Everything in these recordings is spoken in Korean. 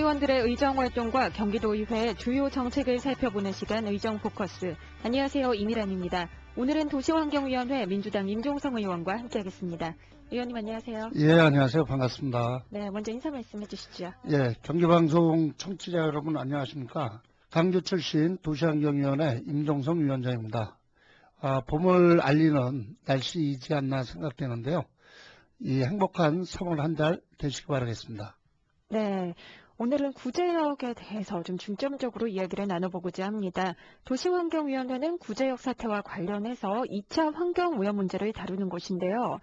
의원들의 의정 활동과 경기도의회의 주요 정책을 살펴보는 시간 의정 포커스. 안녕하세요. 이미란입니다. 오늘은 도시환경위원회 민주당 임종성 의원과 함께하겠습니다. 의원님 안녕하세요. 예, 안녕하세요. 반갑습니다. 네, 먼저 인사 말씀해 주시죠. 예, 경기방송 청취자 여러분 안녕하십니까. 강주 출신 도시환경위원회 임종성 위원장입니다. 아, 봄을 알리는 날씨이지 않나 생각되는데요. 이 행복한 3월 한 달 되시기 바라겠습니다. 네. 오늘은 구제역에 대해서 좀 중점적으로 이야기를 나눠보고자 합니다. 도시환경위원회는 구제역 사태와 관련해서 2차 환경오염 문제를 다루는 곳인데요.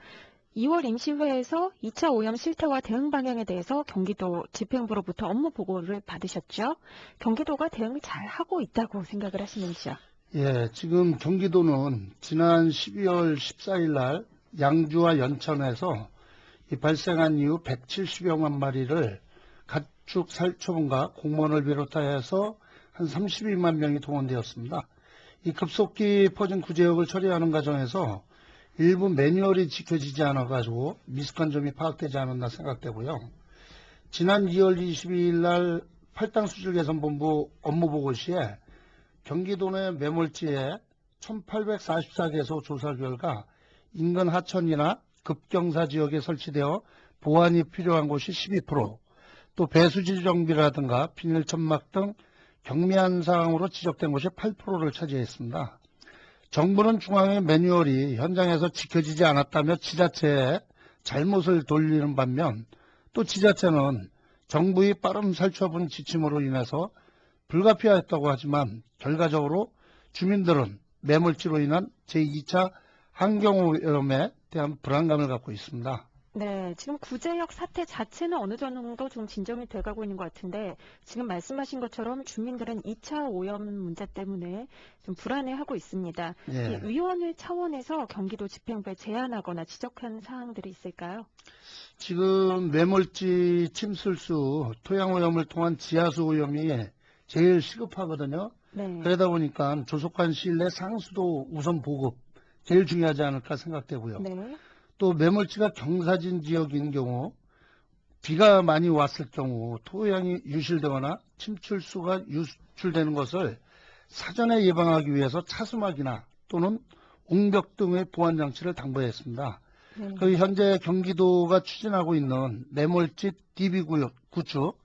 2월 임시회에서 2차 오염 실태와 대응 방향에 대해서 경기도 집행부로부터 업무 보고를 받으셨죠. 경기도가 대응을 잘 하고 있다고 생각을 하시는지요? 예, 지금 경기도는 지난 12월 14일 날 양주와 연천에서 이 발생한 이후 170여만 마리를 가축 살처분과 공무원을 비롯하여서 한 32만 명이 동원되었습니다. 이 급속히 퍼진 구제역을 처리하는 과정에서 일부 매뉴얼이 지켜지지 않아가지고 미숙한 점이 파악되지 않았나 생각되고요. 지난 2월 22일 날 팔당 수질 개선 본부 업무 보고 시에 경기도 내 매몰지에 1844개소 조사 결과 인근 하천이나 급경사 지역에 설치되어 보완이 필요한 곳이 12%, 또 배수지 정비라든가 비닐 천막 등 경미한 사항으로 지적된 곳이 8%를 차지했습니다. 정부는 중앙의 매뉴얼이 현장에서 지켜지지 않았다며 지자체에 잘못을 돌리는 반면 또 지자체는 정부의 빠른 살처분 지침으로 인해서 불가피하였다고 하지만 결과적으로 주민들은 매몰지로 인한 제2차 환경오염에 대한 불안감을 갖고 있습니다. 네, 지금 구제역 사태 자체는 어느 정도 좀 진정이 돼가고 있는 것 같은데 지금 말씀하신 것처럼 주민들은 2차 오염 문제 때문에 좀 불안해하고 있습니다. 이 예. 위원회 차원에서 경기도 집행부에 제안하거나 지적한 사항들이 있을까요? 지금 매몰지 침술수, 토양 오염을 통한 지하수 오염이 제일 시급하거든요. 네. 그러다 보니까 조속한 시일 내 상수도 우선 보급 제일 중요하지 않을까 생각되고요. 네. 또 매몰지가 경사진 지역인 경우 비가 많이 왔을 경우 토양이 유실되거나 침출수가 유출되는 것을 사전에 예방하기 위해서 차수막이나 또는 옹벽 등의 보안 장치를 당부했습니다. 네. 그 현재 경기도가 추진하고 있는 매몰지 DB 구역 구축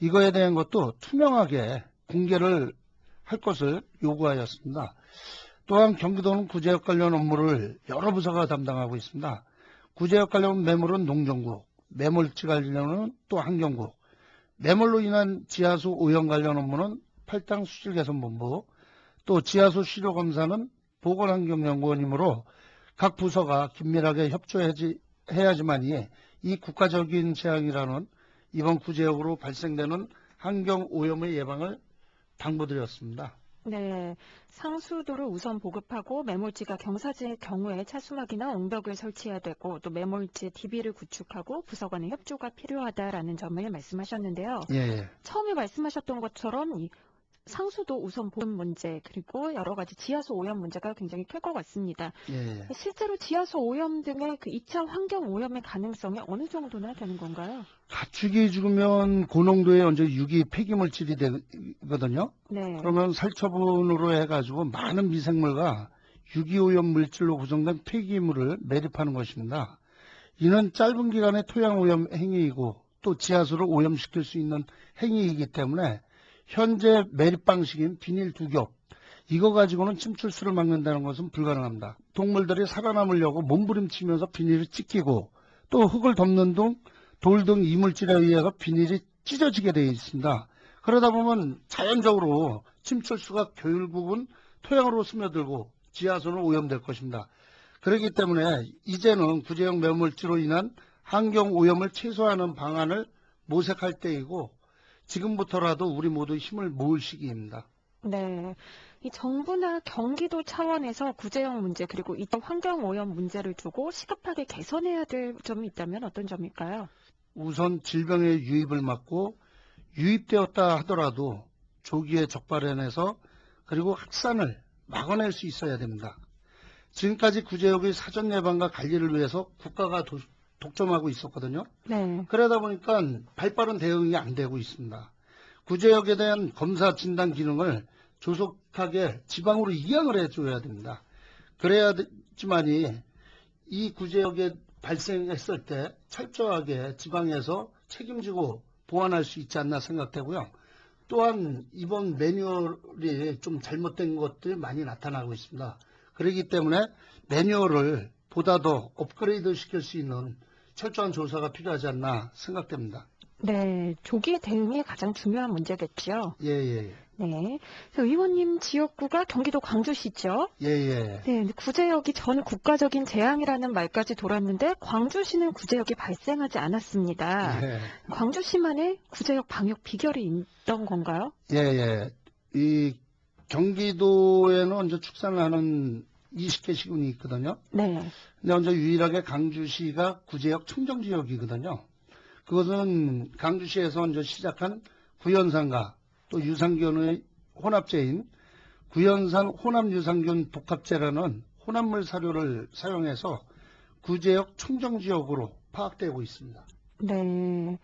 이거에 대한 것도 투명하게 공개를 할 것을 요구하였습니다. 또한 경기도는 구제역 관련 업무를 여러 부서가 담당하고 있습니다. 구제역 관련 매몰은 농정국, 매몰지 관련은 또 환경국, 매몰로 인한 지하수 오염 관련 업무는 팔당 수질개선본부, 또 지하수 시료 검사는 보건환경연구원이므로 각 부서가 긴밀하게 협조해야지만이 이 국가적인 재앙이라는 이번 구제역으로 발생되는 환경 오염의 예방을 당부드렸습니다. 네. 상수도를 우선 보급하고 매몰지가 경사지의 경우에 차수막이나 옹벽을 설치해야 되고 또 매몰지에 DB를 구축하고 부서 간의 협조가 필요하다라는 점을 말씀하셨는데요. 예, 예. 처음에 말씀하셨던 것처럼 이 상수도 우선 보급 문제 그리고 여러 가지 지하수 오염 문제가 굉장히 클 것 같습니다. 예. 실제로 지하수 오염 등의 그 2차 환경 오염의 가능성이 어느 정도나 되는 건가요? 가축이 죽으면 고농도의 언제 유기 폐기물질이 되거든요. 네. 그러면 살처분으로 해가지고 많은 미생물과 유기오염 물질로 구성된 폐기물을 매립하는 것입니다. 이는 짧은 기간의 토양 오염 행위이고 또 지하수를 오염시킬 수 있는 행위이기 때문에 현재 매립 방식인 비닐 두 겹, 이거 가지고는 침출수를 막는다는 것은 불가능합니다. 동물들이 살아남으려고 몸부림치면서 비닐을 찢기고 또 흙을 덮는 등 돌 등 이물질에 의해서 비닐이 찢어지게 되어 있습니다. 그러다 보면 자연적으로 침출수가 결국은 토양으로 스며들고 지하수는 오염될 것입니다. 그렇기 때문에 이제는 구제형 매물지로 인한 환경 오염을 최소화하는 방안을 모색할 때이고 지금부터라도 우리 모두 힘을 모을 시기입니다. 네. 이 정부나 경기도 차원에서 구제형 문제 그리고 이 환경 오염 문제를 두고 시급하게 개선해야 될 점이 있다면 어떤 점일까요? 우선 질병의 유입을 막고 유입되었다 하더라도 조기에 적발해내서 그리고 확산을 막아낼 수 있어야 됩니다. 지금까지 구제역의 사전 예방과 관리를 위해서 국가가 도- 독점하고 있었거든요. 네. 그러다 보니까 발빠른 대응이 안 되고 있습니다. 구제역에 대한 검사 진단 기능을 조속하게 지방으로 이양을 해줘야 됩니다. 그래야지만이 이 구제역에 발생했을 때 철저하게 지방에서 책임지고 보완할 수 있지 않나 생각되고요. 또한 이번 매뉴얼이 좀 잘못된 것들이 많이 나타나고 있습니다. 그렇기 때문에 매뉴얼을 보다 더 업그레이드 시킬 수 있는 철저한 조사가 필요하지 않나 생각됩니다. 네, 조기 대응이 가장 중요한 문제겠죠. 예, 예, 예. 네. 그래서 의원님 지역구가 경기도 광주시죠? 예, 예. 네, 구제역이 전 국가적인 재앙이라는 말까지 돌았는데 광주시는 구제역이 발생하지 않았습니다. 예, 광주시만의 구제역 방역 비결이 있던 건가요? 예, 예. 이 경기도에는 이제 축산을 하는 20개 시군이 있거든요. 네. 근데 이제 유일하게 강주시가 구제역 청정지역이거든요. 그것은 강주시에서 이제 시작한 구연산과 또 유산균의 혼합제인 구연산 혼합유산균 복합제라는 혼합물 사료를 사용해서 구제역 청정지역으로 파악되고 있습니다. 네.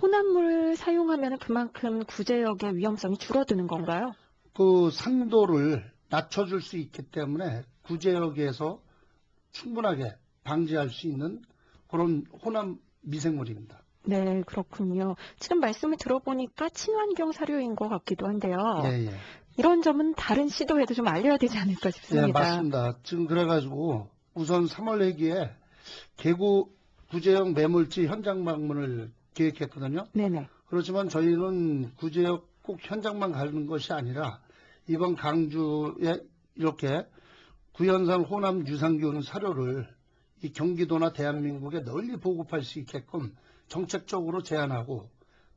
혼합물 사용하면 그만큼 구제역의 위험성이 줄어드는 건가요? 그 상도를 낮춰줄 수 있기 때문에 구제역에서 충분하게 방지할 수 있는 그런 혼합 미생물입니다. 네, 그렇군요. 지금 말씀을 들어보니까 친환경 사료인 것 같기도 한데요. 예, 예. 이런 점은 다른 시도에도 좀 알려야 되지 않을까 예, 싶습니다. 맞습니다. 지금 그래가지고 우선 3월 내기에 개구 구제역 매물지 현장 방문을 계획했거든요. 네네. 그렇지만 저희는 구제역 꼭 현장만 가는 것이 아니라 이번 강주에 이렇게 구연산 호남 유산균 사료를 이 경기도나 대한민국에 널리 보급할 수 있게끔 정책적으로 제안하고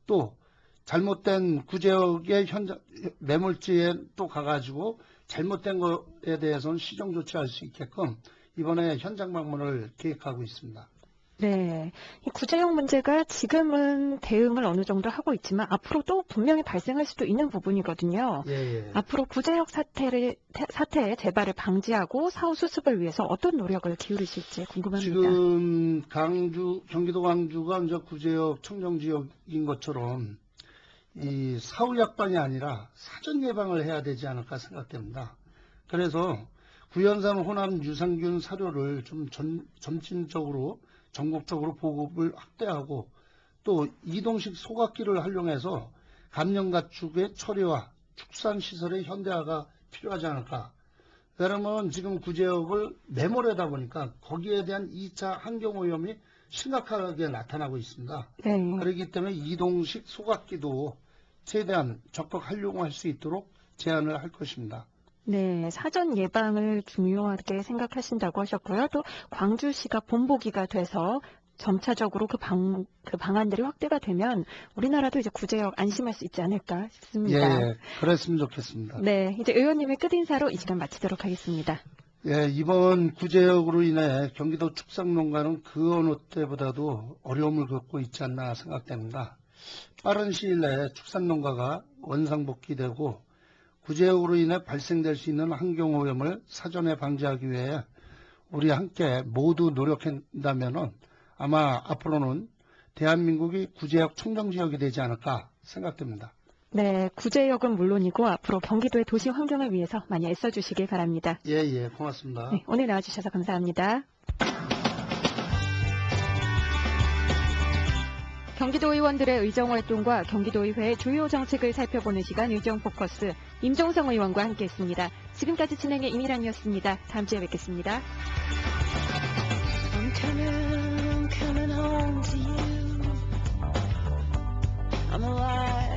또 잘못된 구제역의 현장 매물지에 또 가가지고 잘못된 것에 대해서는 시정 조치할 수 있게끔 이번에 현장 방문을 계획하고 있습니다. 네. 이 구제역 문제가 지금은 대응을 어느 정도 하고 있지만 앞으로 또 분명히 발생할 수도 있는 부분이거든요. 예, 예. 앞으로 구제역 사태를, 태- 사태의 재발을 방지하고 사후 수습을 위해서 어떤 노력을 기울이실지 궁금합니다. 지금 강주, 경기도 광주가 이제 구제역 청정 지역인 것처럼 이 사후 약방이 아니라 사전 예방을 해야 되지 않을까 생각됩니다. 그래서 구연산 호남 유산균 사료를 좀 전, 점진적으로 전국적으로 보급을 확대하고 또 이동식 소각기를 활용해서 감염 가축의 처리와 축산 시설의 현대화가 필요하지 않을까. 왜냐하면 지금 구제역을 매몰하다 보니까 거기에 대한 2차 환경 오염이 심각하게 나타나고 있습니다. 네. 그렇기 때문에 이동식 소각기도 최대한 적극 활용할 수 있도록 제안을 할 것입니다. 네, 사전 예방을 중요하게 생각하신다고 하셨고요. 또 광주시가 본보기가 돼서 점차적으로 그 방, 그 방안들이 확대가 되면 우리나라도 이제 구제역 안심할 수 있지 않을까 예, 싶습니다. 예, 그랬으면 좋겠습니다. 네, 이제 의원님의 끝인사로 이 시간 마치도록 하겠습니다. 예, 이번 구제역으로 인해 경기도 축산농가는 그 어느 때보다도 어려움을 겪고 있지 않나 생각됩니다. 빠른 시일 내에 축산농가가 원상복귀되고 구제역으로 인해 발생될 수 있는 환경오염을 사전에 방지하기 위해 우리 함께 모두 노력한다면 아마 앞으로는 대한민국이 구제역 청정지역이 되지 않을까 생각됩니다. 네, 구제역은 물론이고 앞으로 경기도의 도시 환경을 위해서 많이 애써주시길 바랍니다. 예, 예, 고맙습니다. 네, 오늘 나와주셔서 감사합니다. 경기도 의원들의 의정 활동과 경기도의회의 주요 정책을 살펴보는 시간 의정 포커스 임종성 의원과 함께했습니다. 지금까지 진행의 임일환이었습니다. 다음 주에 뵙겠습니다. I'm alive.